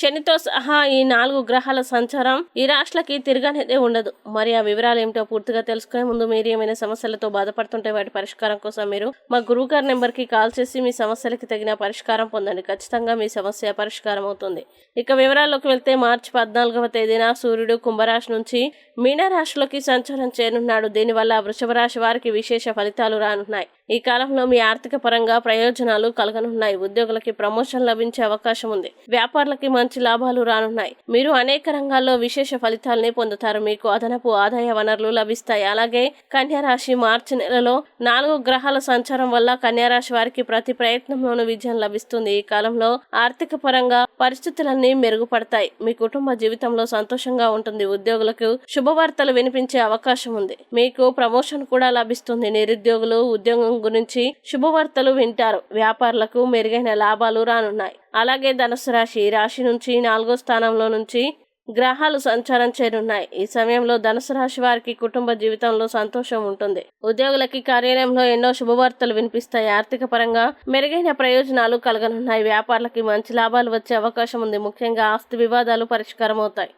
శనితో సహా ఈ నాలుగు గ్రహాల సంచారం ఈ రాష్ట్రకి తిరగనేదే ఉండదు. మరి ఆ వివరాలు ఏమిటో పూర్తిగా తెలుసుకునే ముందు మీరు ఏమైనా సమస్యలతో బాధపడుతుంటే వాటి పరిష్కారం కోసం మీరు మా గురువు గారి నెంబర్కి కాల్ చేసి మీ సమస్యలకి తగిన పరిష్కారం పొందండి. ఖచ్చితంగా మీ సమస్య పరిష్కారం అవుతుంది. ఇక వివరాల్లోకి వెళ్తే మార్చి పద్నాలుగవ తేదీన సూర్యుడు కుంభరాశి నుంచి మీనరాశిలోకి సంచారం చేరున్నాడు దీనివల్ల వృషభ రాశి వారికి విశేష ఫలితాలు రానున్నాయి. ఈ కాలంలో మీ ఆర్థిక పరంగా ప్రయోజనాలు కలగనున్నాయి. ఉద్యోగులకి ప్రమోషన్ లభించే అవకాశం ఉంది. వ్యాపారులకి మంచి లాభాలు రానున్నాయి. మీరు అనేక రంగాల్లో విశేష ఫలితాలని పొందుతారు. మీకు అదనపు ఆదాయ వనరులు లభిస్తాయి. అలాగే కన్యారాశి మార్చి నెలలో నాలుగు గ్రహాల సంచారం వల్ల కన్యారాశి వారికి ప్రతి ప్రయత్నంలోనూ విజయం లభిస్తుంది. ఈ కాలంలో ఆర్థిక పరంగా పరిస్థితులన్నీ మెరుగుపడతాయి. మీ కుటుంబ జీవితంలో సంతోషంగా ఉంటుంది. ఉద్యోగులకు శుభవార్తలు వినిపించే అవకాశం ఉంది. మీకు ప్రమోషన్ కూడా లభిస్తుంది. నిరుద్యోగులు ఉద్యోగం గురించి శుభవార్తలు వింటారు. వ్యాపారులకు మెరుగైన లాభాలు రానున్నాయి. అలాగే ధనుసు రాశి రాశి నుంచి నాలుగో స్థానంలో నుంచి గ్రహాలు సంచారం చేరున్నాయి. ఈ సమయంలో ధనుసు రాశి వారికి కుటుంబ జీవితంలో సంతోషం ఉంటుంది. ఉద్యోగులకి కార్యాలయంలో ఎన్నో శుభవార్తలు వినిపిస్తాయి. ఆర్థిక పరంగా మెరుగైన ప్రయోజనాలు కలగనున్నాయి. వ్యాపారులకి మంచి లాభాలు వచ్చే అవకాశం ఉంది. ముఖ్యంగా ఆస్తి వివాదాలు పరిష్కారం అవుతాయి